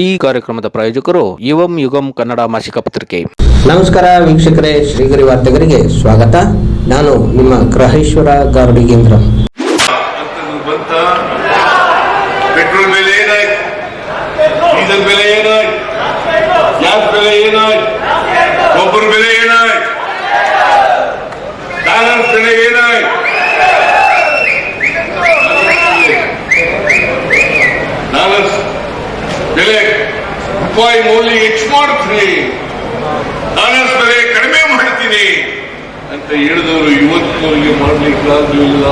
ಈ ಕಾರ್ಯಕ್ರಮದ ಪ್ರಾಯೋಜಕರು ಯುವಂ ಯುಗಂ ಕನ್ನಡ ಮಾಸಿಕ ಪತ್ರಿಕೆ. ನಮಸ್ಕಾರ ವೀಕ್ಷಕರೇ ಶ್ರೀಗರಿ ವಾರ್ತೆಗರಿಗೆ ಸ್ವಾಗತ. ನಾನು ನಿಮ್ಮ ಗ್ರಹೇಶ್ವರ ಗಾರ್ಡಿಗೇಂದ್ರ ಪೆಟ್ರೋಲ್ ಬೆಲೆ ಏನಾಯ್ತು? ಡೀಸೆಲ್ ಬೆಲೆ ಏನಾಯ್ತು? ಗ್ಯಾಸ್ ಬೆಲೆ ಏನಾಯ್ತು? ಗೊಬ್ಬರ ಬೆಲೆ ಏನಾಯ್ತು ಡಾಲರ್ ಬೆಲೆ ಏನಾಯ್ತು ಡಾಲರ್ಸ್ ಬೆಲೆ ರೂಪಾಯಿ ಮೌಲ್ಯ ಹೆಚ್ಚು ಮಾಡ್ತೀನಿ ಬೆಲೆ ಕಡಿಮೆ ಮಾಡ್ತೀನಿ. ಅಂತ ಹೇಳಿದವರು ಇವತ್ತಿನವರಿಗೆ ಮಾಡ್ಲಿಕ್ಕಾಗ್ಲಿಲ್ಲ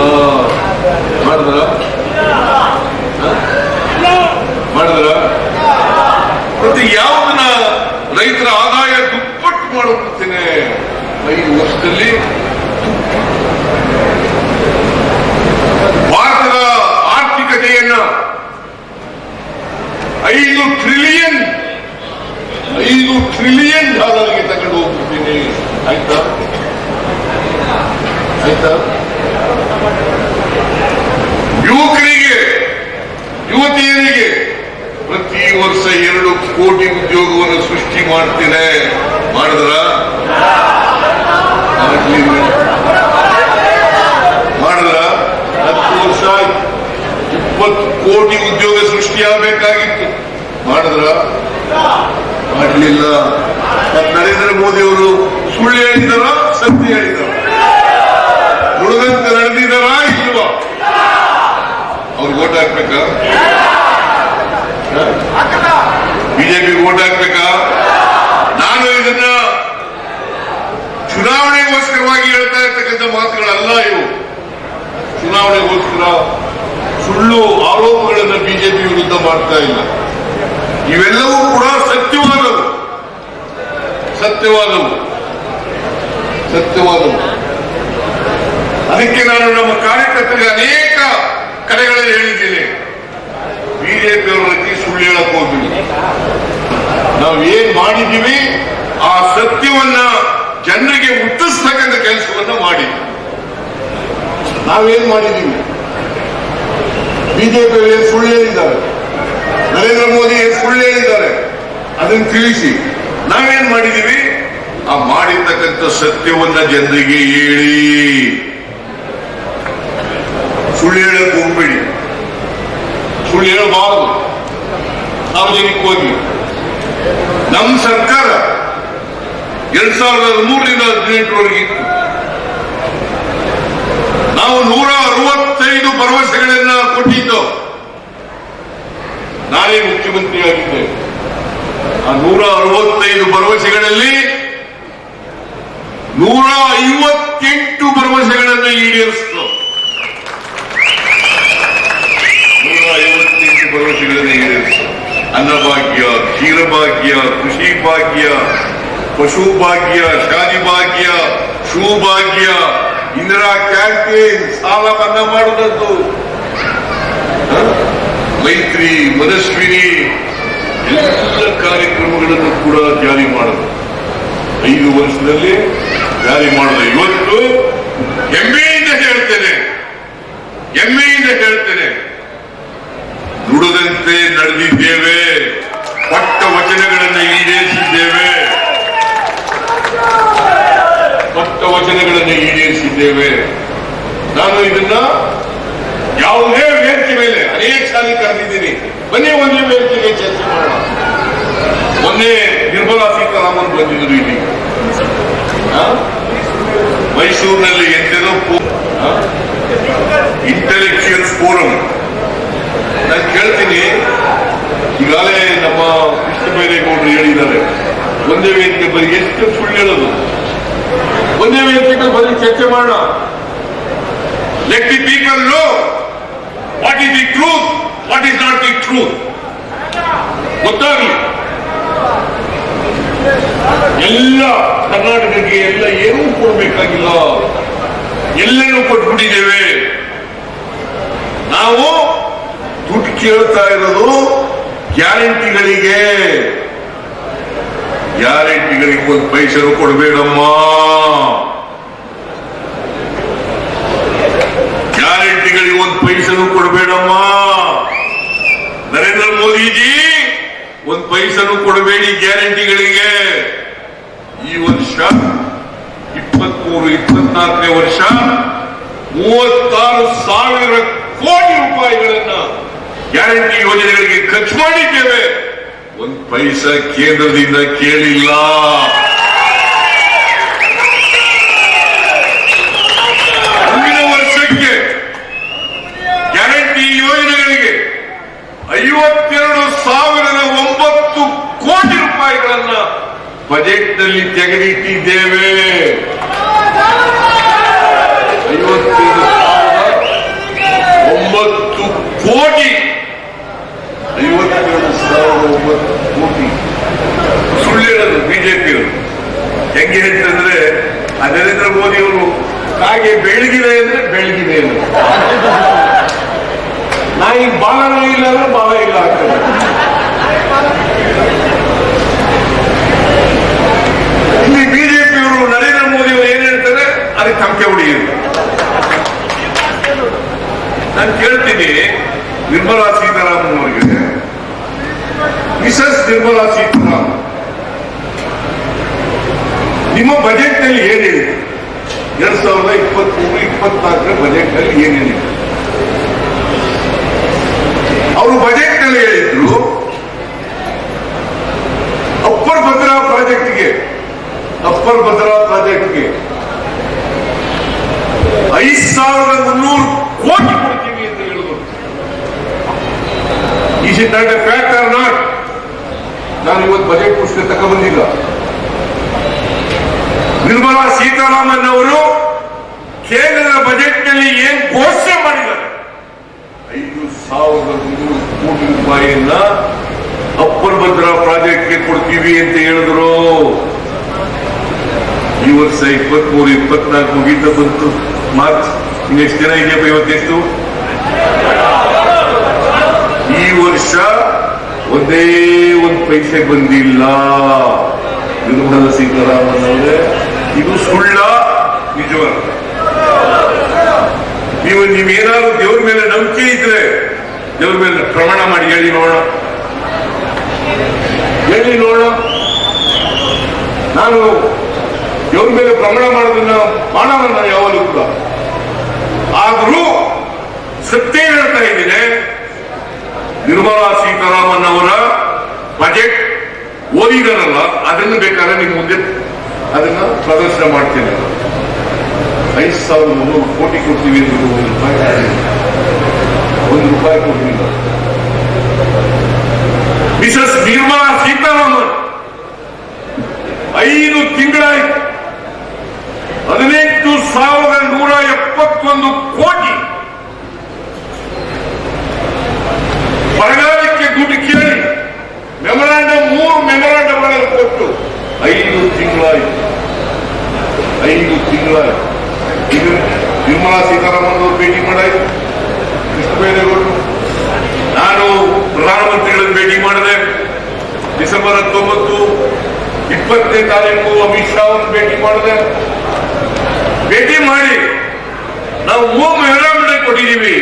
ಮಾಡಿದ್ರ ಮಾಡಿದ್ರ ಮತ್ತೆ ಯಾವ್ದನ್ನ ರೈತರ ಆದಾಯ ದುಪ್ಪಟ್ಟು ಮಾಡುತ್ತೇನೆ ಐದು ವರ್ಷದಲ್ಲಿ? ಭಾರತದ ಆರ್ಥಿಕತೆಯನ್ನ ಐದು ಟ್ರಿಲಿಯನ್ ಐದು ಟ್ರಿಲಿಯನ್ ಡಾಲರ್ಗೆ ತಗೊಂಡು ಹೋಗ್ತಿದ್ದೀನಿ ಆಯ್ತಾ? ಆಯ್ತಾ? ಯುವಕರಿಗೆ, ಯುವತಿಯರಿಗೆ ಪ್ರತಿ ವರ್ಷ ಎರಡು ಕೋಟಿ ಉದ್ಯೋಗವನ್ನು ಸೃಷ್ಟಿ ಮಾಡ್ತೇನೆ. ಮಾಡಿದ್ರ. ಮಾಡಿದ್ರ? ಹತ್ತು ವರ್ಷ ಇಪ್ಪತ್ತು ಕೋಟಿ ಉದ್ಯೋಗ ಸೃಷ್ಟಿಯಾಗಬೇಕಾಗಿತ್ತು ಮಾಡಿದ್ರ? ಮಾಡಲಿಲ್ಲ ನರೇಂದ್ರ ಮೋದಿ ಅವರು ಸುಳ್ಳು ಹೇಳಿದಾರ, ಸತ್ಯ ಹೇಳಿದಾರ? ನುಡಿದಂತೆ ನಡೆದಿದಾರ ಇಲ್ವಾ? ಅವ್ರಿಗೆ ಓಟ್ ಹಾಕ್ಬೇಕಾ? ಬಿಜೆಪಿ ಓಟ್ ಹಾಕ್ಬೇಕಾ? ನಾನು ಇದನ್ನ ಚುನಾವಣೆಗೋಸ್ಕರವಾಗಿ ಹೇಳ್ತಾ ಇರ್ತಕ್ಕಂಥ ಮಾತುಗಳಲ್ಲ ಇವು. ಚುನಾವಣೆಗೋಸ್ಕರ ಸುಳ್ಳು ಆರೋಪಗಳನ್ನು ಬಿಜೆಪಿ ವಿರುದ್ಧ ಮಾಡ್ತಾ ಇಲ್ಲ. ಇವೆಲ್ಲವೂ ಕೂಡ ಸತ್ಯವಾದವು. ಸತ್ಯವಾದವು. ಸತ್ಯವಾದವು. ಅದಕ್ಕೆ ನಾನು ನಮ್ಮ ಕಾರ್ಯಕರ್ತರಿಗೆ ಅನೇಕ ಕಡೆಗಳಲ್ಲಿ ಹೇಳಿದ್ದೇನೆ. ಬಿಜೆಪಿ ಅವರ ರೀತಿ ಸುಳ್ಳು ಹೇಳಕ್ ಹೋಗ್ಬಿಡಿ. ನಾವು ಏನ್ ಮಾಡಿದ್ದೀವಿ, ಆ ಸತ್ಯವನ್ನ ಜನರಿಗೆ ಮುಟ್ಟಿಸ್ತಕ್ಕಂಥ ಕೆಲಸವನ್ನ ಮಾಡಿ ನಾವೇನ್ ಮಾಡಿದ್ದೀವಿ? ಬಿಜೆಪಿ ಸುಳ್ಳು ಹೇಳಿದ್ದಾರೆ? ನರೇಂದ್ರ ಮೋದಿ ಸುಳ್ಳು ಹೇಳಿದ್ದಾರೆ. ಅದನ್ನು ತಿಳಿಸಿ. ನಾವೇನ್ ಮಾಡಿದೀವಿ? ಆ ಮಾಡಿರ್ತಕ್ಕಂಥ ಸತ್ಯವನ್ನ ಜನರಿಗೆ ಹೇಳಿ. ಸುಳ್ಳು ಹೇಳಕ್ ಹೋಗ್ಬೇಡಿ. ಸುಳ್ಳು ಹೇಳಬಾರದು. ಸಾರ್ವಜನಿಕವಾಗಿ ನಮ್ಮ ಸರ್ಕಾರ ಎರಡ್ ಸಾವಿರದ ಹದಿಮೂರರಿಂದ ಹದಿನೆಂಟರವರೆಗೆ ಇತ್ತು. ನಾವು ನೂರ ಅರವತ್ತೈದು ಭರವಸೆಗಳನ್ನ ಕೊಟ್ಟಿದ್ದು ನಾನೇ ಮುಖ್ಯಮಂತ್ರಿಯಾಗಿದ್ದೆ ಆ ನೂರ ಅರವತ್ತೈದು ಭರವಸೆಗಳಲ್ಲಿ ನೂರ ಐವತ್ತೆಂಟು ಭರವಸೆಗಳನ್ನು ಈಡೇರಿಸಿತು ನೂರ ಐವತ್ತೆಂಟು ಭರವಸೆಗಳನ್ನು ಈಡೇರಿಸಿತು ಅನ್ನಭಾಗ್ಯ, ಕ್ಷೀರಭಾಗ್ಯ ಕೃಷಿ ಭಾಗ್ಯ ಪಶು ಭಾಗ್ಯ ಶಾದಿ ಭಾಗ್ಯ ಶೂ ಭಾಗ್ಯ ಇಂದಿರಾ ಕ್ಯಾಂಟೀನ್ ಸಾಲ ಮನ್ನಾ ಮಾಡುವುದದ್ದು ಹ? ಮೈತ್ರಿ, ಮನಸ್ವಿನಿ, ಎಲ್ಲ ಕಾರ್ಯಕ್ರಮಗಳನ್ನು ಕೂಡ ಜಾರಿ ಮಾಡಲು ಐದು ವರ್ಷದಲ್ಲಿ ಜಾರಿ ಮಾಡಲು ಇವತ್ತು ಹೆಮ್ಮೆಯಿಂದ ಹೇಳ್ತೇನೆ ಹೆಮ್ಮೆಯಿಂದ ಹೇಳ್ತೇನೆ ದುಡದಂತೆ ನಡೆದಿದ್ದೇವೆ, ಪಟ್ಟ ವಚನಗಳನ್ನು ಈಡೇರಿಸಿದ್ದೇವೆ, ಪಟ್ಟ ವಚನಗಳನ್ನು ಈಡೇರಿಸಿದ್ದೇವೆ. ನಾನು ಇದನ್ನ ಯಾವುದೇ ಅನೇಕ ಸಾಲಿ ಕರೆದಿದ್ದೀನಿ. ಬನ್ನಿ ಒಂದೇ ವೇದಿಕೆಗೆ ಚರ್ಚೆ ಮಾಡೋಣ. ಮೊನ್ನೆ ನಿರ್ಮಲಾ ಸೀತಾರಾಮನ್ ಬಂದಿದ್ರು ಇಲ್ಲಿ? ಮೈಸೂರಿನಲ್ಲಿ ಎಂತೆನೋ ಇಂಟೆಲೆಕ್ಚುಯಲ್ ಫೋರಂ ನಾನು ಕೇಳ್ತೀನಿ. ಈಗಾಗಲೇ ನಮ್ಮ ಕೃಷ್ಣ ಬೈರೇಗೌಡರು ಹೇಳಿದ್ದಾರೆ. ಒಂದೇ ವೇದಿಕೆ ಬರೀ ಎಷ್ಟು ಸುಳ್ಳು ಹೇಳೋದು? ಒಂದೇ ವೇದಿಕೆ ಬರೀ ಚರ್ಚೆ ಮಾಡೋಣ. Let the what is the truth what is not the truth ಗೊತ್ತಾಗಲಿ. ಎಲ್ಲ ಕರ್ನಾಟಕಕ್ಕೆ ಎಲ್ಲ ಏನೂ ಕೊಡಬೇಕಾಗಿಲ್ಲ. ಎಲ್ಲನೂ ಕೊಟ್ಬಿಟ್ಟಿದ್ದೇವೆ. ನಾವು ದುಡ್ಡು ಕೇಳ್ತಾ ಇರೋದು ಗ್ಯಾರಂಟಿಗಳಿಗೆ. ಗ್ಯಾರಂಟಿಗಳಿಗೆ ಒಂದು ಪೈಸೆನೂ ಕೊಡಬೇಡಮ್ಮ. ಪೈಸೆನೂ ಕೊಡಬೇಡಮ್ಮ. ನರೇಂದ್ರ ಮೋದಿಜಿ, ಒಂದ್ ಪೈಸನು ಕೊಡಬೇಡಿ ಗ್ಯಾರಂಟಿಗಳಿಗೆ. ಈ ವರ್ಷ ಇಪ್ಪತ್ಮೂರು, ಇಪ್ಪತ್ನಾಲ್ಕನೇ ವರ್ಷ ಮೂವತ್ತಾರು ಸಾವಿರ ಕೋಟಿ ರೂಪಾಯಿಗಳನ್ನ ಗ್ಯಾರಂಟಿ ಯೋಜನೆಗಳಿಗೆ ಖರ್ಚು ಮಾಡಿದ್ದೇವೆ. ಒಂದ್ ಪೈಸಾ ಕೇಂದ್ರದಿಂದ ಕೇಳಿಲ್ಲ ಮುಂದಿನ ವರ್ಷಕ್ಕೆ ಗ್ಯಾರಂಟಿ ಯೋಜನೆಗಳಿಗೆ ಐವತ್ತೆರಡು ಸಾವಿರದ ಒಂಬತ್ತು ಕೋಟಿ ರೂಪಾಯಿಗಳನ್ನ ಬಜೆಟ್ನಲ್ಲಿ ತೆಗೆದಿಟ್ಟಿದ್ದೇವೆ ಒಂಬತ್ತು ಕೋಟಿ. ಐವತ್ತೆರಡು ಸಾವಿರದ ಒಂಬತ್ತು ಕೋಟಿ. ಸುಳ್ಳಿರೋದು ಬಿಜೆಪಿಯವರು. ಹೆಂಗೆ ಹೇಳ್ತಂದ್ರೆ ನರೇಂದ್ರ ಮೋದಿ ಅವರು ಹಾಗೆ ಬೆಳಗಿದೆ ಅಂದ್ರೆ ಬೆಳಗಿದೆ ನಾಯಿ ಬಾಲನೂ ಇಲ್ಲ ಅಂದ್ರೆ ಬಾಲ ಇಲ್ಲ ಆಗ್ತದೆ ಇಲ್ಲಿ ಬಿಜೆಪಿಯವರು ನರೇಂದ್ರ ಮೋದಿ ಅವರು ಏನ್ ಹೇಳ್ತಾರೆ ಅದಕ್ಕೆ ತಮಕೆ ಉಳಿ ನಾನು ಕೇಳ್ತೀನಿ, ನಿರ್ಮಲಾ ಸೀತಾರಾಮನ್ ಅವರಿಗೆ. ಮಿಸಸ್ ನಿರ್ಮಲಾ ಸೀತಾರಾಮನ್. ನಿಮ್ಮ ಬಜೆಟ್ನಲ್ಲಿ ಏನಿದೆ ಎರಡ್ ಸಾವಿರದ ಇಪ್ಪತ್ಮೂರು, ಇಪ್ಪತ್ನಾಲ್ಕರ ಬಜೆಟ್ನಲ್ಲಿ ಏನೇನಿದೆ? ಅವರು ಬಜೆಟ್ನಲ್ಲಿ ಹೇಳಿದ್ರು, ಅಪ್ಪರ್ ಭದ್ರಾ ಪ್ರಾಜೆಕ್ಟ್ಗೆ ಅಪ್ಪರ್ ಭದ್ರಾ ಪ್ರಾಜೆಕ್ಟ್ಗೆ ಐದ್ ಸಾವಿರದ ಮುನ್ನೂರು ಕೋಟಿ ಕೊಡ್ತೀವಿ ಅಂತ ಹೇಳಿದ್ರು. ಈ ಎ ಫ್ಯಾಕ್ಟ್ ಆರ್ ನಾಟ್ ನಾನು ಇವತ್ತು ಬಜೆಟ್ ಪುಸ್ತಕ ಬಂದಿಲ್ಲ ನಿರ್ಮಲಾ ಸೀತಾರಾಮನ್ ಅವರು ಕೇಂದ್ರದ ಬಜೆಟ್ನಲ್ಲಿ ಏನ್ ಘೋಷಣೆ ಮಾಡಿದ್ದಾರೆ? ಐದು ಸಾವಿರದ ಮುನ್ನೂರು ಕೋಟಿ ರೂಪಾಯಿಯನ್ನ ಅಪ್ಪರ್ ಭದ್ರಾ ಪ್ರಾಜೆಕ್ಟ್ಗೆ ಕೊಡ್ತೀವಿ ಅಂತ ಹೇಳಿದ್ರು. ಈ ವರ್ಷ ಇಪ್ಪತ್ಮೂರು, ಇಪ್ಪತ್ನಾಲ್ಕು ಮುಗೀತ ಬಂತು. ಮಾರ್ಚ್ ಇನ್ನೆಷ್ಟು ಜನ ಇದೆಯಪ್ಪ ಇವತ್ತೆಷ್ಟು? ಈ ವರ್ಷ ಒಂದೇ ಒಂದು ಪೈಸೆ ಬಂದಿಲ್ಲ. ನಿರ್ಮಲಾ ಸೀತಾರಾಮನ್ ಅವರೇ. ಇದು ಸುಳ್ಳ ನಿಜವಲ್ಲ ನೀವು ನೀವೇನಾದ್ರು ದೇವ್ರ ಮೇಲೆ ನಂಬಿಕೆ ಇದ್ರೆ ದೇವ್ರ ಮೇಲೆ ಪ್ರಮಾಣ ಮಾಡಿ ಹೇಳಿ ನೋಡೋಣ. ಹೇಳಿ ನೋಡೋಣ. ನಾನು ದೇವ್ರ ಮೇಲೆ ಪ್ರಮಾಣ ಮಾಡೋದನ್ನ ಮಾಡೋಣ ನಾನು ಯಾವಾಗಲೂ ಕೂಡ. ಆದರೂ ಸತ್ಯ ಹೇಳ್ತಾ ಇದ್ದೀನಿ. ನಿರ್ಮಲಾ ಸೀತಾರಾಮನ್ ಅವರ ಬಜೆಟ್ ಓದಿದಾರಲ್ಲ, ಅದನ್ನು ಬೇಕಾದ್ರೆ ನಿಮ್ ಮುಂದೆ ಅದನ್ನ ಪ್ರದರ್ಶನ ಮಾಡ್ತೀನಿ. ಐದು ಸಾವಿರದ ಮುನ್ನೂರು ಕೋಟಿ ಕೊಡ್ತೀವಿ ಅಂತ ಒಂದು ರೂಪಾಯಿ ಒಂದು ರೂಪಾಯಿ ಕೊಡ್ಲಿಲ್ಲ ಮಿಸಸ್ ನಿರ್ಮಲಾ ಸೀತಾರಾಮನ್ ಐದು ತಿಂಗಳಾಯ್ತು ಹದಿನೆಂಟು ಸಾವಿರದ ನೂರ ಎಪ್ಪತ್ತೊಂದು ಕೋಟಿ ಬರಗಾಲಕ್ಕೆ ದುಡ್ಡು ಕೇಳಿ ಮೆಮೊರಾಂಡಮ್ ಮೂರು ಮೆಮೊರಾಂಡಮ್ಗಳನ್ನು ಕೊಟ್ಟು ಐದು ತಿಂಗಳಾಯ್ತು ಐದು ತಿಂಗಳಾಯ್ತು ಇದು ನಿರ್ಮಲಾ ಸೀತಾರಾಮನ್ ಅವರು ಭೇಟಿ ಮಾಡಾಯ್ತು ಕೃಷ್ಣ ಬೈರೇಗೌಡರು ನಾನು ಪ್ರಧಾನಮಂತ್ರಿಗಳನ್ನು ಭೇಟಿ ಮಾಡಿದೆ ಡಿಸೆಂಬರ್ ಹತ್ತೊಂಬತ್ತು ಇಪ್ಪತ್ತನೇ ತಾರೀಕು ಅಮಿತ್ ಶಾ ಅವರನ್ನು ಭೇಟಿ ಮಾಡಿದೆ ಭೇಟಿ ಮಾಡಿ ನಾವು ಮೂರು ಮೆಮೊರಾಂಡಮ್ ಕೊಟ್ಟಿದ್ದೀವಿ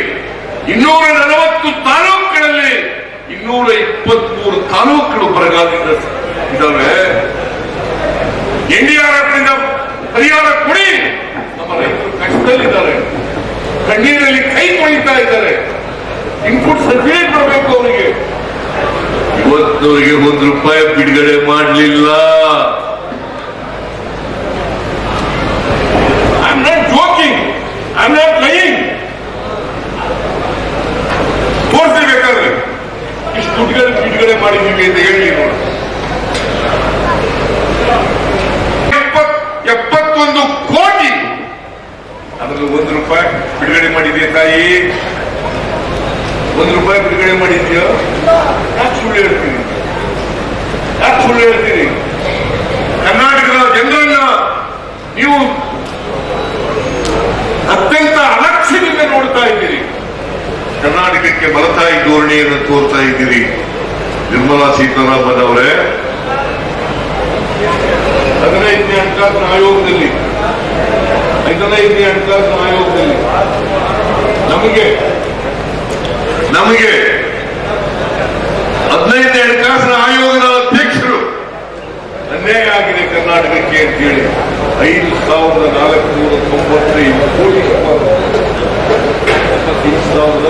ಇನ್ನೂರ ನಲವತ್ತು ತಾಲೂಕುಗಳಲ್ಲಿ ಇನ್ನೂರ ಇಪ್ಪತ್ಮೂರು ತಾಲೂಕುಗಳು ಬರಗಾಲದಿಂದ ಇದ್ದಾವೆ ಎನ್ಡಿಆರ್ಎಫ್ನಿಂದ ಪರಿಹಾರ ಕೊಡಿ. ನಮ್ಮ ರೈತರು ಕಷ್ಟದಲ್ಲಿದ್ದಾರೆ. ಕಣ್ಣೀರಲ್ಲಿ ಕೈ ಕೊಳಿತಾ ಇದ್ದಾರೆ. ಇನ್ಪುಟ್ ಸಬ್ಸಿಡಿ ಬರಬೇಕು ಅವರಿಗೆ. ಇವತ್ತವರಿಗೆ ಒಂದು ರೂಪಾಯಿ ಬಿಡುಗಡೆ ಮಾಡಲಿಲ್ಲ. I am not joking I am not lying ತೋರಿಸಿ ಬೇಕಾದ್ರೆ ಇಷ್ಟು ದುಡ್ಡುಗಳು ಬಿಡುಗಡೆ ಮಾಡಿದ್ದೀವಿ ಅಂತ ಹೇಳಿ ನೋಡಿ. ಎಪ್ಪತ್- ಎಪ್ಪತ್ತೊಂದು ಕೋಟಿ ಅದರಲ್ಲಿ ಒಂದು ರೂಪಾಯಿ ಬಿಡುಗಡೆ ಮಾಡಿದೆಯಾ ತಾಯಿ? ಒಂದು ರೂಪಾಯಿ ಬಿಡುಗಡೆ ಮಾಡಿದ್ಯೋ ಯಾಕೆ ಸುಳ್ಳು ಹೇಳ್ತೀನಿ ಯಾಕೆ ಸುಳ್ಳು ಹೇಳ್ತೀನಿ ಕರ್ನಾಟಕದ ಜನರನ್ನ ನೀವು ಅತ್ಯಂತ ಅಲಕ್ಷ್ಯದಿಂದ ನೋಡ್ತಾ ಇದ್ದೀರಿ. ಕರ್ನಾಟಕಕ್ಕೆ ಬಲತಾಯಿ ಧೋರಣೆಯನ್ನು ತೋರ್ತಾ ಇದ್ದೀರಿ. ನಿರ್ಮಲಾ ಸೀತಾರಾಮನ್ ಅವರೇ. ಹದಿನೈದನೇ ಹಣಕಾಸಿನ ಆಯೋಗದಲ್ಲಿ ಐದನೈದನೇ ಹಣಕಾಸಿನ ಆಯೋಗದಲ್ಲಿ ನಮಗೆ ನಮಗೆ ಹದಿನೈದನೇ ಹಣಕಾಸಿನ ಆಯೋಗದ ಅಧ್ಯಕ್ಷರು ಅನ್ಯಾಯ ಆಗಿದೆ ಕರ್ನಾಟಕಕ್ಕೆ ಅಂತೇಳಿ ಐದು ಸಾವಿರದ ನಾಲ್ಕು ನೂರ ತೊಂಬತ್ತೈದು ಕೋಟಿ ರೂಪಾಯಿ. ಸಾವಿರದ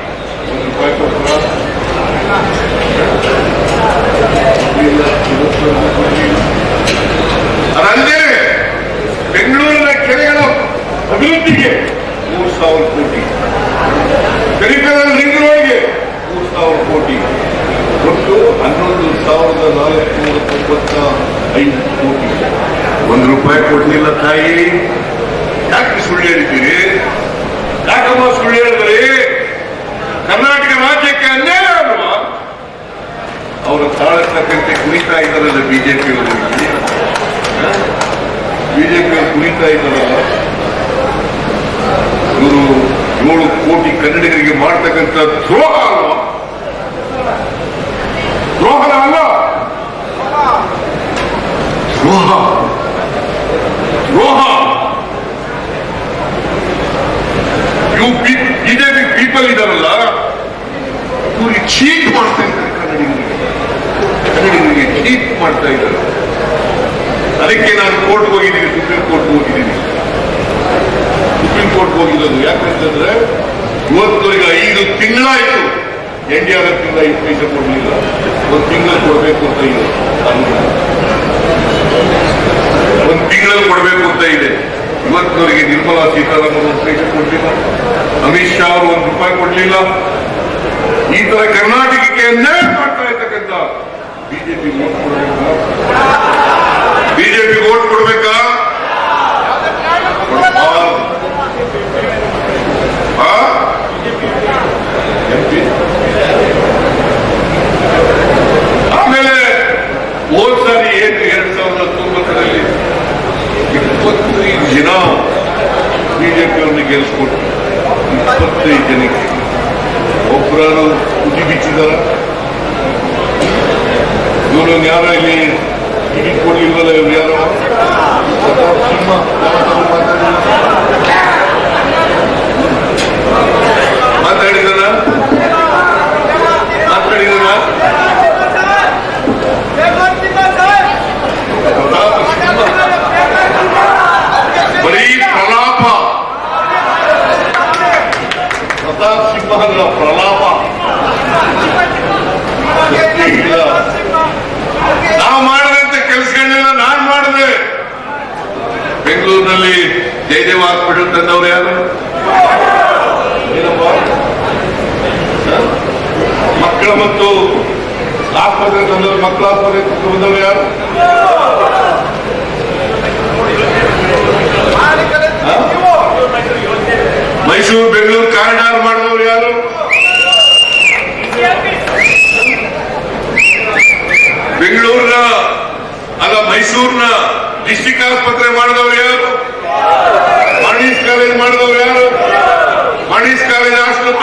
ಒಂದು ರೂಪಾಯಿ ಕೊಡ್ತಾರಾ? ಇಲ್ಲ, ಇವತ್ತೊಂದು ಕೋಟಿ. ಅದಲ್ಲದೆ ಬೆಂಗಳೂರಿನ ಕೆರೆಗಳ ಅಭಿವೃದ್ಧಿಗೆ ಮೂರು ಸಾವಿರ ಕೋಟಿ ಪೆರಿಫೆರಲ್ ರಿಂಗ್ ರೋಡ್ಗೆ ಮೂರು ಸಾವಿರ ಕೋಟಿ ಒಟ್ಟು ಹನ್ನೊಂದು ಸಾವಿರದ ನಾಲ್ಕುನೂರ ತೊಂಬತ್ತ ಐದು ಕೋಟಿ ಒಂದು ರೂಪಾಯಿ ಕೊಡ್ಲಿಲ್ಲ ತಾಯಿ ಯಾಕೆ ಸುಳ್ಳು ಹೇಳಿದ್ದೀರಿ ಯಾಕಮ್ಮ ಸುಳ್ಳು ಹೇಳಿದ್ರಿ ಕರ್ನಾಟಕ ರಾಜ್ಯಕ್ಕೆ ಅನ್ಯಾಯ ಅಲ್ವಾ ಅವರ ತಾಳತಕ್ಕಂತೆ ಕುಣಿತಾ ಇದ್ದಾರಲ್ಲ ಬಿಜೆಪಿ ಬಿಜೆಪಿ ಕುಣಿತಾ ಇದ್ದಾರಲ್ಲ ಇವರು ಏಳು ಕೋಟಿ ಕನ್ನಡಿಗರಿಗೆ ಮಾಡ್ತಕ್ಕಂಥ ದ್ರೋಹ ಅಲ್ವಾ ದ್ರೋಹ ಅಲ್ಲ ದ್ರೋಹ ದ್ರೋಹ ಇವು ಬಿಜೆಪಿ ಪೀಪಲ್ ಇದಾರಲ್ಲ ಇವ್ರಿಗೆ ಚೀಟ್ ಮಾಡ್ತಾ ಇದ್ದಾರೆ ಕನ್ನಡಿಗರಿಗೆ ಕನ್ನಡಿಗರಿಗೆ ಮಾಡ್ತಾ ಇದ್ದಾರೆ. ಅದಕ್ಕೆ ನಾನು ಕೋರ್ಟ್ ಹೋಗಿದ್ದೀನಿ, ಸುಪ್ರೀಂ ಕೋರ್ಟ್ ಹೋಗಿದ್ದೀನಿ. ಸುಪ್ರೀಂ ಕೋರ್ಟ್ ಹೋಗಿರೋದು ಯಾಕಂತಂದ್ರೆ ಇವತ್ತವರೆಗೆ ಐದು ತಿಂಗಳಾಯ್ತು. ಎನ್ ಡಿ ಆರ್ ಎಫ್ ಇಂದ ಪೈಸೆ ಕೊಡಲಿಲ್ಲ. ಒಂದು ತಿಂಗಳು ಕೊಡಬೇಕು ಅಂತ ಇದೆ. ಒಂದು ತಿಂಗಳು ಕೊಡಬೇಕು ಅಂತ ಇದೆ. ಇವತ್ತಿನವರೆಗೆ ನಿರ್ಮಲಾ ಸೀತಾರಾಮನ್ ಒಂದು ಪೈಸೆ ಕೊಡಲಿಲ್ಲ. ಅಮಿತ್ ಶಾ ಅವರು ಒಂದು ರೂಪಾಯಿ ಕೊಡಲಿಲ್ಲ. ಈ ತರ ಕರ್ನಾಟಕಕ್ಕೆ ಅನ್ಯಾಯ ಮಾಡ್ತಾ ಇರ್ತಕ್ಕಂಥ ಬಿಜೆಪಿ ವೋಟ್ ಕೊಡಬೇಕಾ ಬಿಜೆಪಿ ವೋಟ್ ಕೊಡಬೇಕಾ ಕೊಡಬಾರ್ದು. ಆ? MP? ಆಮೇಲೆ ಹೋದ್ ಸಾರಿ ಏನು ಎರಡ್ ಸಾವಿರದ ಹತ್ತೊಂಬತ್ತರಲ್ಲಿ ಇಪ್ಪತ್ತೈದು ಜನ ಬಿಜೆಪಿಯವ್ರನ್ನ ಗೆಲ್ಸ್ಕೊಟ್ರು ಇಪ್ಪತ್ತೈದು ಜನಕ್ಕೆ ಒಬ್ಬರು ಕುದಿ ಬಿಚ್ಚಿದಾರ ಇವರು ಯಾರೋ ಇಲ್ಲಿ ಟಿಕೆಟ್ ಕೊಡ್ಲಿಲ್ವಲ್ಲ ಇವ್ರು ಯಾರೋ ಪ್ರತಾಪ್ ಸಿಂಹ ಯಾವತ್ತಾದ್ರೂ ಮಾತಾಡಿದಾರ ಮಾತಾಡಿದಾರ ಪ್ರತಾಪ್ ಸಿಂಹ ಬರೀ ಪ್ರಲಾಪ ಪ್ರತಾಪ್ ಸಿಂಹ ಅಲ್ಲ ಪ್ರಲಾಪ. ನಾವು ಮಾಡಿದಂತ ಕೆಲಸಗಳನ್ನೆಲ್ಲ ನಾನ್ ಮಾಡಿದೆ. ಬೆಂಗಳೂರಿನಲ್ಲಿ ಜಯದೇವ ಹಾಸ್ಪಿಟಲ್ ತಂದವರು ಯಾರು? ಮಕ್ಕಳ ಮತ್ತು ಆಸ್ಪತ್ರೆ ತಂದವರು, ಮಕ್ಕಳ ಆಸ್ಪತ್ರೆ ಬಂದವರು ಯಾರು? ಮೈಸೂರು ಬೆಂಗಳೂರು ಕಾರಿಡಾರ್ ಮಾಡಿದವರು ಯಾರು? ಬೆಂಗಳೂರಿನ, ಅಲ್ಲ ಮೈಸೂರಿನ ಡಿಸ್ಟಿಕ್ ಆಸ್ಪತ್ರೆ ಮಾಡಿದವರು ಯಾರು? ಮಣೀಶ್ ಕಾಲೇಜ್ ಮಾಡಿದವರು ಯಾರು? ಮಣೀಶ್ ಕಾಲೇಜ್ ಹಾಸ್ಟೆಲ್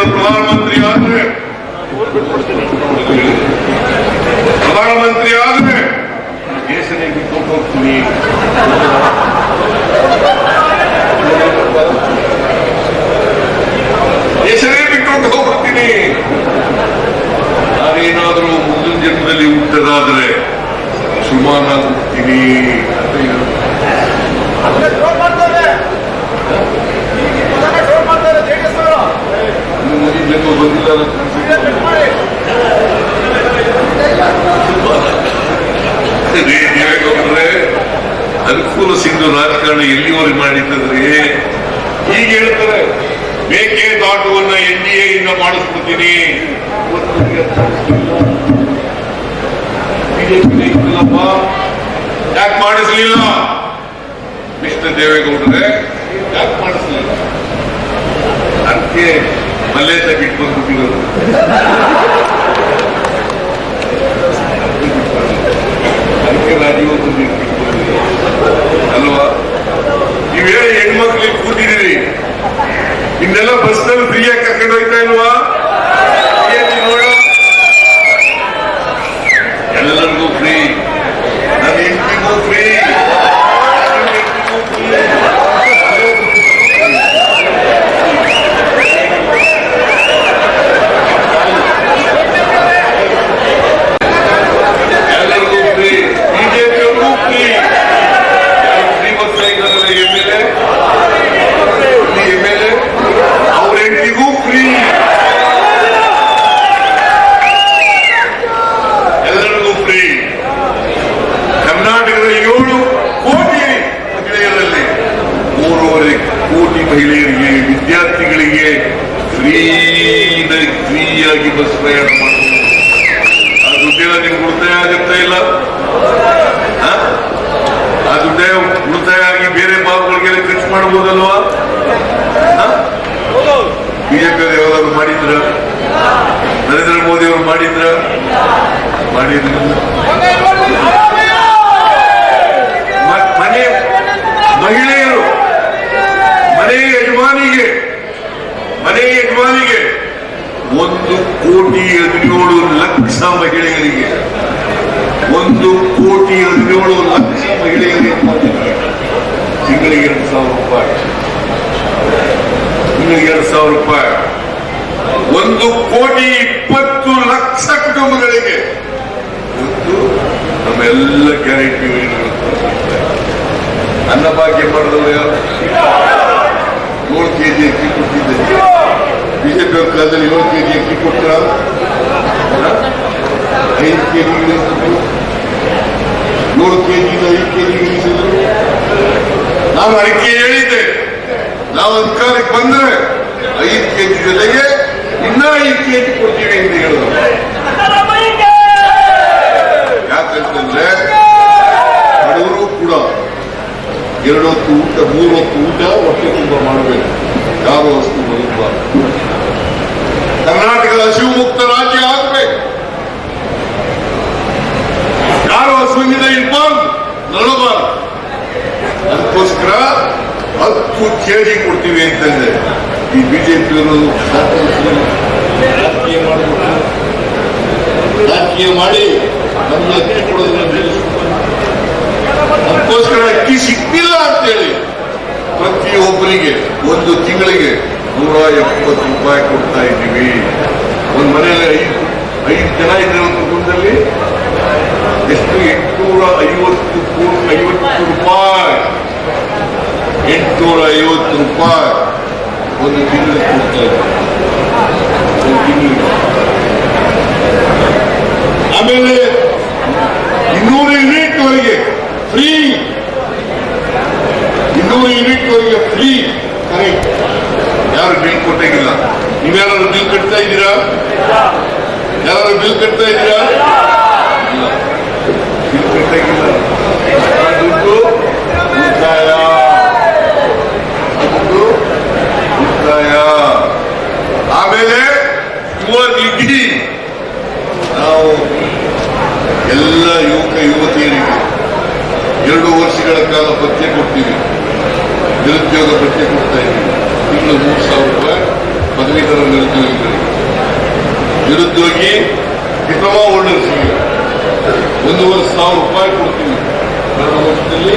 ಪ್ರಧಾನಮಂತ್ರಿ ಆದ್ರೆ ಪ್ರಧಾನಮಂತ್ರಿ ಆದ್ರೆ ದೇಶನೇ ಬಿಟ್ಟು ಹೋಗ್ತೀನಿ ದೇಶನೇ ಬಿಟ್ಟು ಹೋಗ್ಬಿಡ್ತೀನಿ ನಾನೇನಾದ್ರೂ ಮುಂದಿನ ಜನ್ಮದಲ್ಲಿ ಹುಟ್ಟದಾದ್ರೆ ಸುಮಾರಾಗಿ ಹುಡ್ತೀನಿ ಅಂತ ಹೇಳಿದ್ರು. ಗೊತ್ತಿಲ್ಲ ಮುಂದಿನ ಜನ್ಮ ಬಂದಿಲ್ಲ ಅಂತ ಅನ್ಸುತ್ತೆ. ರೇ ದೇವೇಗೌಡರೇ ಅನುಕೂಲ ಸಿಂಧು ರಾಜಕಾರಣ ಎಲ್ಲಿವರೆಗೆ ಮಾಡಿದ್ರೆ ಈಗ ಹೇಳ್ತಾರೆ ಮೇಕೆದಾಟುವನ್ನ ಎನ್ ಡಿ ಎ ಇಂದ ಮಾಡಿಸ್ಬಿಡ್ತೀನಿ ಬಿಜೆಪಿ ಇಲ್ಲಪ್ಪ ಯಾಕೆ ಮಾಡಿಸ್ಲಿಲ್ಲ ಮಿಸ್ಟರ್ ದೇವೇಗೌಡರೇ ಯಾಕೆ ಮಾಡಿಸ್ಲಿಲ್ಲ ಅದಕ್ಕೆ ಮಲ್ಲೇತ ತಗಿಟ್ಕೊಂಡು ಬಿಟ್ಟಿರೋದು ಅದಕ್ಕೆ ರಾಜೀವ್ ಅಲ್ವಾ? ನೀವೇ ಹೆಣ್ಮಕ್ಳಿಗೆ ಕೂತಿದ್ದೀರಿ ಇನ್ನೆಲ್ಲ ಬಸ್ನಲ್ಲಿ ಫ್ರೀಯಾಗಿ ಕರ್ಕೊಂಡು ಹೋಯ್ತಾ ಇಲ್ವಾ ಏನ್ ನೋಡು ಎಲ್ಲರಿಗೂ ಫ್ರೀ ನನ್ನ ಹೆಂಡತಿಗೂ ಫ್ರೀ ಎಲ್ಲರಿಗೂ ಫ್ರೀ ಬಿಜೆಪಿಯವ್ರಿಗೂ ಫ್ರೀ ಫ್ರೀ ಬಸ್ ಇದ್ದಾರಲ್ಲ M L M L A ಅವ್ರ ಹೆಂಡತಿಗೂ ಫ್ರೀ ಎಲ್ಲರಿಗೂ ಫ್ರೀ ಕರ್ನಾಟಕದ ಏಳು ಕೋಟಿ ಮಹಿಳೆಯರಲ್ಲಿ ಮೂರುವರೆ ಕೋಟಿ ಮಹಿಳೆಯರಿಗೆ ವಿದ್ಯಾರ್ಥಿಗಳಿಗೆ ಫ್ರೀ ಫ್ರೀಯಾಗಿ ಬಸ್ ಪ್ರಯಾಣ ಮಾಡುವುದು ಆ ದುಡ್ಡೆಲ್ಲ ನಿಮ್ಗೆ ಉಳಿತಾಯ ಆಗುತ್ತಾ ಇಲ್ಲ ಆ? ಆ ದುಡ್ಡೇ ಉಳಿತಾಯ ಆಗಿ ಬೇರೆ ಭಾಗಗಳಿಗೆಲ್ಲ ಖರ್ಚು ಮಾಡಬಹುದಲ್ವಾ ಬಿಜೆಪಿ ಅವರು ಯಾವಾಗಾದ್ರು ಮಾಡಿದ್ರ ನರೇಂದ್ರ ಮೋದಿ ಅವರು ಮಾಡಿದ್ರ ಮಾಡಿದ್ರಿಲ್ಲ ಮ- ಮನೆ ಮಹಿಳೆಯರು, ಮನೆ ಯಜಮಾನಿಗೆ ಮನೆ ಯಜಮಾನಿಗೆ ಒಂದು ಕೋಟಿ ಹದಿನೇಳು ಲಕ್ಷ ಮಹಿಳೆಯರಿಗೆ, ಒಂದು ಕೋಟಿ ಹದಿನೇಳು ಲಕ್ಷ ಮಹಿಳೆಯರಿಗೆ ತಿಂಗಳಿಗೆ ಎರಡು ಸಾವಿರ ರೂಪಾಯಿ. ತಿಂಗಳಿಗೆ ಸಾವಿರ ರೂಪಾಯಿ. ಒಂದು ಕೋಟಿ ಇಪ್ಪತ್ತು ಲಕ್ಷ ಕುಟುಂಬಗಳಿಗೆ ನಮ್ಮೆಲ್ಲ ಗ್ಯಾರಂಟಿ ಅನ್ನಭಾಗ್ಯ ಮಾಡಿದವರು ಯಾರು? ಏಳು ಕೆಜಿ ಅಕ್ಕಿ ಕೊಟ್ಟಿದ್ದೆ. ಬಿಜೆಪಿ ಅವ್ರ ಕಾಲದಲ್ಲಿ ಏಳು ಕೆಜಿ ಅಕ್ಕಿ ಕೊಟ್ಟರ ಐದು ಕೆಜಿ ಇಳಿಸಿದ್ರು ಏಳು ಕೆಜಿ ಐದು ಕೆಜಿ ಇಳಿಸಿದ್ರು. ನಾನು ಅದಕ್ಕೆ ಹೇಳಿದ್ದೆ. ನಾವು ಅಧಿಕಾರಕ್ಕೆ ಬಂದ್ರೆ ಐದು ಕೆಜಿ ಜೊತೆಗೆ ಇನ್ನೂ ಐದು ಕೆಜಿ ಕೊಡ್ತೀವಿ ಅಂತ ಹೇಳಿದ್ರು ಯಾಕಂತಂದ್ರೆ ಬಡವರು ಕೂಡ ಎರಡು ಹೊತ್ತು ಊಟ ಮೂರು ಹೊತ್ತು ಊಟ ಹೊಟ್ಟೆ ತುಂಬ ಮಾಡಬೇಕು ಯಾವ ವಸ್ತು ಬದುಕಬಾರದು ಕರ್ನಾಟಕದ ಹಸಿವು ಮುಕ್ತ ರಾಜ್ಯ ಆಗಬೇಕು. ಯಾರು ಹಸುವಿನಿಂದ ಇರ್ಬಾರ್ದು? ನಡಬಾರ್ದು. ಅದಕ್ಕೋಸ್ಕರ ಹತ್ತು ಕೆಜಿ ಕೊಡ್ತೀವಿ ಅಂತಂದ್ರೆ ಈ ಬಿಜೆಪಿಯವರು ರಾಜಕೀಯ ಮಾಡಿ. ನಮ್ಮ ಅಕ್ಕಿ ಕೊಡೋದನ್ನ ಅದಕ್ಕೋಸ್ಕರ ಅಕ್ಕಿ ಸಿಕ್ಕಿಲ್ಲ ಅಂತೇಳಿ ಪ್ರತಿಯೊಬ್ಬರಿಗೆ ಒಂದು ತಿಂಗಳಿಗೆ ನೂರ ಎಪ್ಪತ್ತು ರೂಪಾಯಿ ಕೊಡ್ತಾ ಇದ್ದೀವಿ. ಒಂದು ಮನೆಯಲ್ಲಿ ಐದು ಐದು ಜನ ಇದ್ರೆ ಒಂದು ಕುಟುಂಬದಲ್ಲಿ ಎಷ್ಟು? ಎಂಟುನೂರ ಐವತ್ತು ಐವತ್ತು ರೂಪಾಯಿ. ಎಂಟುನೂರ ಐವತ್ತು ರೂಪಾಯಿ ಒಂದು ತಿಂಗಳಿಗೆ ಕೊಡ್ತಾ ಇದ್ದೀವಿ. ಆಮೇಲೆ ಇನ್ನೂರು ಫ್ರೀ ಇನ್ನೂರು ಯೂನಿಟ್ ವರೆಗೆ ಫ್ರೀ ಕರೆಕ್ಟ್ ಯಾರು ಬಿಲ್ ಕೊಟ್ಟಾಗಿಲ್ಲ ನೀವ್ಯಾರು ಬಿಲ್ ಕಟ್ತಾ ಇದ್ದೀರಾ? ಯಾರು ಬಿಲ್ ಕಟ್ತಾ ಇದ್ದೀರಾ? ಬಿಲ್ ಕಟ್ಟಾಗಿಲ್ಲ ಆಮೇಲೆ ಯುವ ನಿಧಿ ನಾವು ಎಲ್ಲ ಯುವತಿಯರಿಗೆ ಕಾಲ ಭತ್ಯೆ ಕೊಡ್ತೀವಿ. ನಿರುದ್ಯೋಗ ಭತ್ಯೆ ಕೊಡ್ತಾ ಇದ್ದೀವಿ. ತಿಂಗಳು ಮೂರು ಸಾವಿರ ರೂಪಾಯಿ ಪದವೀಧರ ನಿರುದ್ಯೋಗಿಗಳಿಗೆ. ನಿರುದ್ಯೋಗಿ ಡಿಪ್ಲೊಮಾ ಹೋಲ್ಡರ್ಸ್ಗೆ ಒಂದೂವರೆ ಸಾವಿರ ರೂಪಾಯಿ ಕೊಡ್ತೀವಿ. ಎರಡು ವರ್ಷದಲ್ಲಿ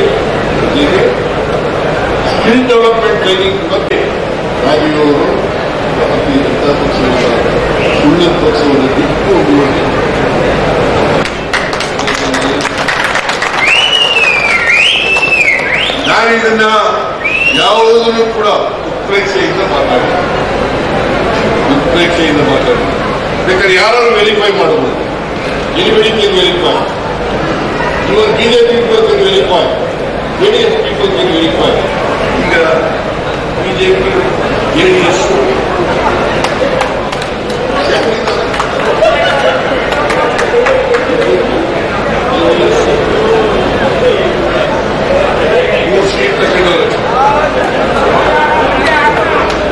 ಜೊತೆಗೆ ಸ್ಕಿಲ್ ಡೆವಲಪ್ಮೆಂಟ್ ಟ್ರೈನಿಂಗ್ ಬಗ್ಗೆ ರಾಜೀವ್ ಅವರು ಭಾರತೀಯ ಜನತಾ ಪಕ್ಷದ ಸುಳ್ಳು ಪಕ್ಷವನ್ನು ಬಿಟ್ಟು ಹೋಗುವಂತೆ ನಾನು ಇದನ್ನ ಯಾವುದನ್ನು ಕೂಡ ಉತ್ಪ್ರೇಕ್ಷೆಯಿಂದ ಮಾತಾಡಿ. ಉತ್ಪ್ರೇಕ್ಷೆಯಿಂದ ಮಾತಾಡಿ. ಬೇಕಾದ್ರೆ ಯಾರು ವೆರಿಫೈ ಮಾಡಬಹುದು. Anybody can verify even BJP people can verify JDS people can verify ಈಗ ಬಿಜೆಪಿ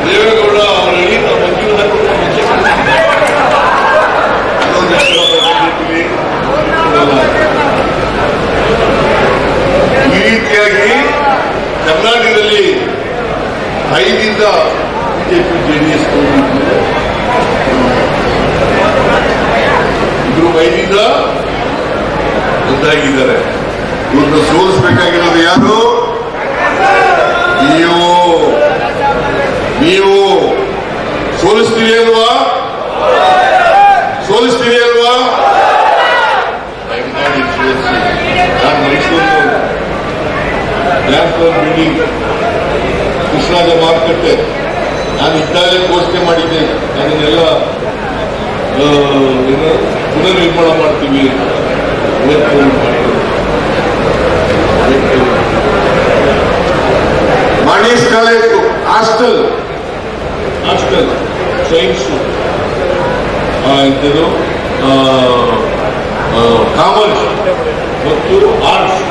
ದೇವೇಗೌಡ ಅವರ ಈ ರೀತಿಯಾಗಿ ಕರ್ನಾಟಕದಲ್ಲಿ ಐದಿಂದ ಬಿಜೆಪಿ ಜೆಡಿಎಸ್ ಇವರು ಐದಿಂದ ಒಂದಾಗಿದ್ದಾರೆ ಇವರನ್ನು ಸೋಲಿಸಬೇಕಾಗಿರೋದು ಯಾರು? ನೀವು ನೀವು ಸೋಲಿಸ್ತೀರಿ ಅಲ್ವಾ? ಸೋಲಿಸ್ತೀರಿ ಅಲ್ವಾ? ಬಿಲ್ಡಿಂಗ್ ಕೃಷ್ಣರಾಜ ಮಾರುಕಟ್ಟೆ. ನಾನು ಇದ್ದಾಗಲೇ ಘೋಷಣೆ ಮಾಡಿದ್ದೇನೆ ಅದನ್ನೆಲ್ಲ ಆ, ನಿರ್ಮಾಣ ಮಾಡ್ತೀವಿ ಇವತ್ತು ಇವತ್ತು ಕಾಲೇಜು ಹಾಸ್ಟೆಲ್. Hostel, science. ಇದು ಕಾಮರ್ಸ್ ಮತ್ತು ಆರ್ಟ್ಸ್.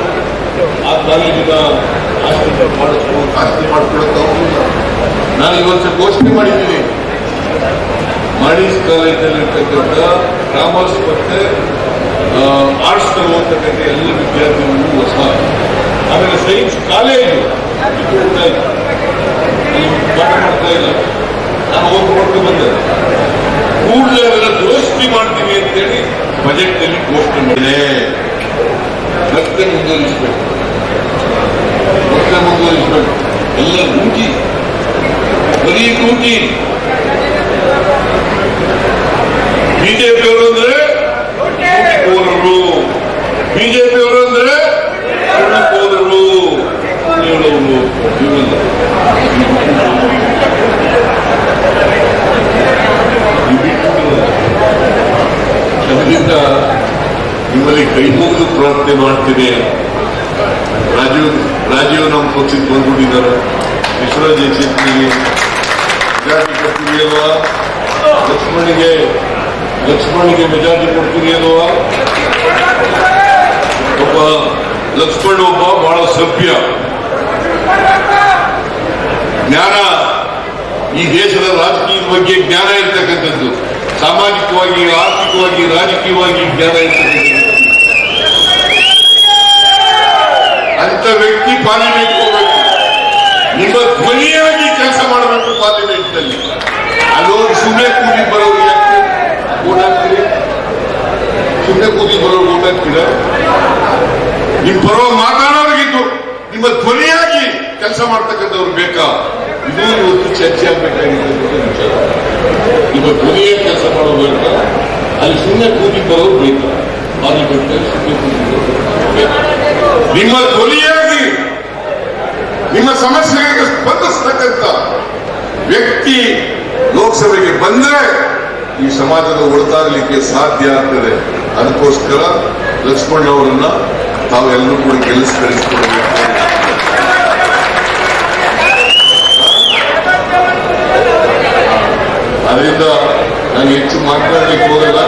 ಆ ಕಾಲೇಜಿನ ಆಸ್ತಿ ಮಾಡಿಸ್ಕೊಂಡು ಮಾಡ್ಕೊಳಕ್ಕೆ ಆಗುದಿಲ್ಲ ನಾನು ಇವತ್ತು ಘೋಷಣೆ ಮಾಡಿದ್ದೀನಿ. ಕಾಲೇಜಲ್ಲಿ ಕಾಲೇಜಿನಲ್ಲಿರ್ತಕ್ಕಂಥ ಕಾಮರ್ಸ್ ಮತ್ತೆ ಆರ್ಟ್ಸ್ ಓದ್ತಕ್ಕಂಥ ಎಲ್ಲ ವಿದ್ಯಾರ್ಥಿಗಳು ಹೊಸ. ಆಮೇಲೆ ಸೈನ್ಸ್ ಕಾಲೇಜು. ಮಾಡ್ತಾ ಇಲ್ಲ ನಾನು ಹೋಗಿ ನೋಡ್ಕೊಂಡು ಬಂದೆ ಕೂಡಲೇ ಮಾಡ್ತೀವಿ ಅಂತೇಳಿ ಘೋಷಣೆ ಮಾಡಿದೆ ಮತ್ತೆ ಮುಂದುವರಿಸಬೇಕು ಮತ್ತೆ ಮುಂದುವರಿಸಬೇಕು ಎಲ್ಲ ಲೂಟಿ ಬರೀ ಲೂಟಿ ಬಿಜೆಪಿ ಅವರು ಅಂದ್ರೆ ಕೋರರು ಬಿಜೆಪಿ ಅವರು ಅಂದ್ರೆ ಲೂಟಿಕೋರರು ಹೇಳೋರು ಇವೆಲ್ಲ ಅದರಿಂದ ನಿಮ್ಮಲ್ಲಿ ಕೈ ಮುಗಿದು ಪ್ರಾರ್ಥನೆ ಮಾಡ್ತೇನೆ ರಾಜೀವ್ ರಾಜೀವ್ ನಮ್ಮ ಪಕ್ಷಕ್ಕೆ ಬಂದ್ಬಿಟ್ಟಿದ್ದಾರೆ ವಿಶ್ವರಾಜ್ ಯಶಸ್ವಿಗೆ ಮೆಜಾರಿಟಿ ಕೊಡ್ತೀವಿ ಅಲ್ವಾ ಲಕ್ಷ್ಮಣಿಗೆ ಲಕ್ಷ್ಮಣಿಗೆ ಮೆಜಾರಿಟಿ ಕೊಡ್ತೀವಿ ಅಲ್ವಾ ಒಬ್ಬ ಲಕ್ಷ್ಮಣ್ ಒಬ್ಬ ಬಹಳ ಸಭ್ಯ ಜ್ಞಾನ ಈ ದೇಶದ ರಾಜಕೀಯದ ಬಗ್ಗೆ ಜ್ಞಾನ ಇರ್ತಕ್ಕಂಥದ್ದು ಸಾಮಾಜಿಕವಾಗಿ ಆರ್ಥಿಕವಾಗಿ ರಾಜಕೀಯವಾಗಿ ಜ್ಞಾನ ಇರ್ತಕ್ಕಂಥದ್ದು ಅಂತ ವ್ಯಕ್ತಿ ಪಾರ್ಲಿಮೆಂಟ್ ಹೋಗ್ಬೇಕು ನಿಮ್ಮ ಧ್ವನಿಯಾಗಿ ಕೆಲಸ ಮಾಡಬೇಕು ಪಾರ್ಲಿಮೆಂಟ್ನಲ್ಲಿ ಅಲ್ಲೋಗಿ ಸುಮ್ಮನೆ ಕೂಲಿ ಬರೋರು ಯಾಕೆ? ಓಟ್ ಹಾಕ್ತೀರಿ? ಸುಮ್ಮನೆ ಕೂಲಿ ಬರೋರು ಓಟ್ ಹಾಕ್ತೀರಾ? ನಿಮ್ ಬರೋ ಮಾತಾಡೋರಿಗಿದ್ದು ನಿಮ್ಮ ಧ್ವನಿಯಾಗಿ ಕೆಲಸ ಮಾಡ್ತಕ್ಕಂಥವ್ರು ಬೇಕಾ? ಇದು ಇವತ್ತು ಚರ್ಚೆ ಆಗ್ಬೇಕಾಗಿರ್ತಕ್ಕಂಥ ವಿಚಾರ. ನಿಮ್ಮ ಧ್ವನಿಯಾಗಿ ಕೆಲಸ ಮಾಡೋ ಬೇಕ? ಅಲ್ಲಿ ಸುಮ್ಮನೆ ಕೂಲಿ ಬರೋರು ಬೇಕಾ? ಪಾರ್ಲಿಮೆಂಟ್ ಸುಮ್ಮನೆ ಕೂಲಿ ಬರೋರು ನಿಮ್ಮ ಧ್ವನಿಯಾಗಿ ನಿಮ್ಮ ಸಮಸ್ಯೆಗಳಿಗೆ ಸ್ಪಂದಿಸ್ತಕ್ಕಂಥ ವ್ಯಕ್ತಿ ಲೋಕಸಭೆಗೆ ಬಂದ್ರೆ ಈ ಸಮಾಜದ ಒಳತಾಗಲಿಕ್ಕೆ ಸಾಧ್ಯ ಆಗ್ತದೆ. ಅದಕ್ಕೋಸ್ಕರ ಲಕ್ಷ್ಮಣ್ ಅವರನ್ನ ತಾವೆಲ್ಲರೂ ಕೂಡ ಗೆಲ್ಲಿಸಿ ಕಳಿಸಿಕೊಡಬೇಕು ಅದರಿಂದ ನಾನು ಹೆಚ್ಚು ಮಾತನಾಡಲಿಕ್ಕೆ ಹೋಗಲ್ಲ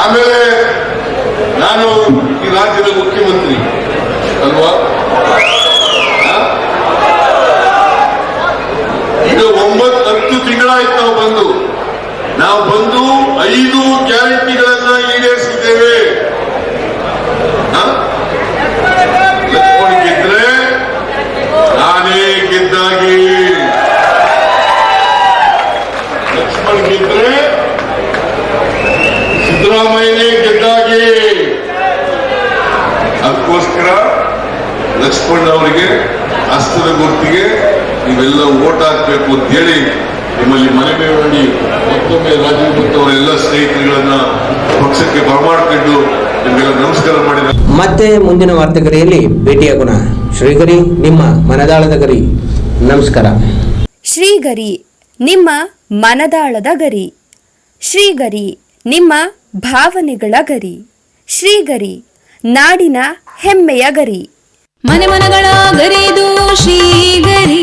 ಆಮೇಲೆ ನಾನು ಈ ರಾಜ್ಯದ ಮುಖ್ಯಮಂತ್ರಿ ಅಲ್ವಾ ಆ? ಈಗ ಒಂಬತ್ತು ಹತ್ತು ತಿಂಗಳಾಯ್ತು ನಾವು ಬಂದು ನಾವು ಬಂದು ಐದು ಗ್ಯಾರಂಟಿಗಳನ್ನ ಈಡೇರಿಸಿದ್ದೇವೆ ಆ? ಲಕ್ಷ್ಮಣ್ ಗೆದ್ರೆ ನಾನೇ ಗೆದ್ದಾಗಿ ಲಕ್ಷ್ಮಣ್ ಗೆದ್ರೆ ಸಿದ್ದರಾಮಯ್ಯನೇ ಗೆದ್ದಾಗಿ ಅದಕ್ಕೋಸ್ಕರ ಲಕ್ಷ್ಮಣ್ ಅವರಿಗೆ ಹಸ್ತದ ಗುರ್ತಿಗೆ ನೀವೆಲ್ಲ ಓಟ್ ಹಾಕ್ಬೇಕು ಅಂತ ಹೇಳಿ ನಿಮ್ಮಲ್ಲಿ ಮನವಿ ಮಾಡಿ ಮತ್ತೊಮ್ಮೆ ರಾಜೀವ್ ಮತ್ತು ಅವರೆಲ್ಲ ಸ್ನೇಹಿತರುಗಳನ್ನ ಪಕ್ಷಕ್ಕೆ ಬರಮಾಡ್ಕೊಂಡು ನಿಮಗೆಲ್ಲ ನಮಸ್ಕಾರ ಮಾಡಿದ ಮತ್ತೆ ಮುಂದಿನ ವಾರ್ತೆಗರಿಯಲ್ಲಿ ಭೇಟಿಯಾಗೋಣ. ಶ್ರೀಗರಿ ನಿಮ್ಮ ಮನದಾಳದ ಗರಿ. ನಮಸ್ಕಾರ. ಶ್ರೀಗರಿ ನಿಮ್ಮ ಮನದಾಳದ ಗರಿ. ಶ್ರೀಗರಿ ನಿಮ್ಮ ಭಾವನೆಗಳ ಗರಿ. ಶ್ರೀಗರಿ ನಾಡಿನ ಹೆಮ್ಮೆಯ ಗರಿ. ಮನೆ ಮನಗಳ ಗರಿದು ಶ್ರೀಗರಿ.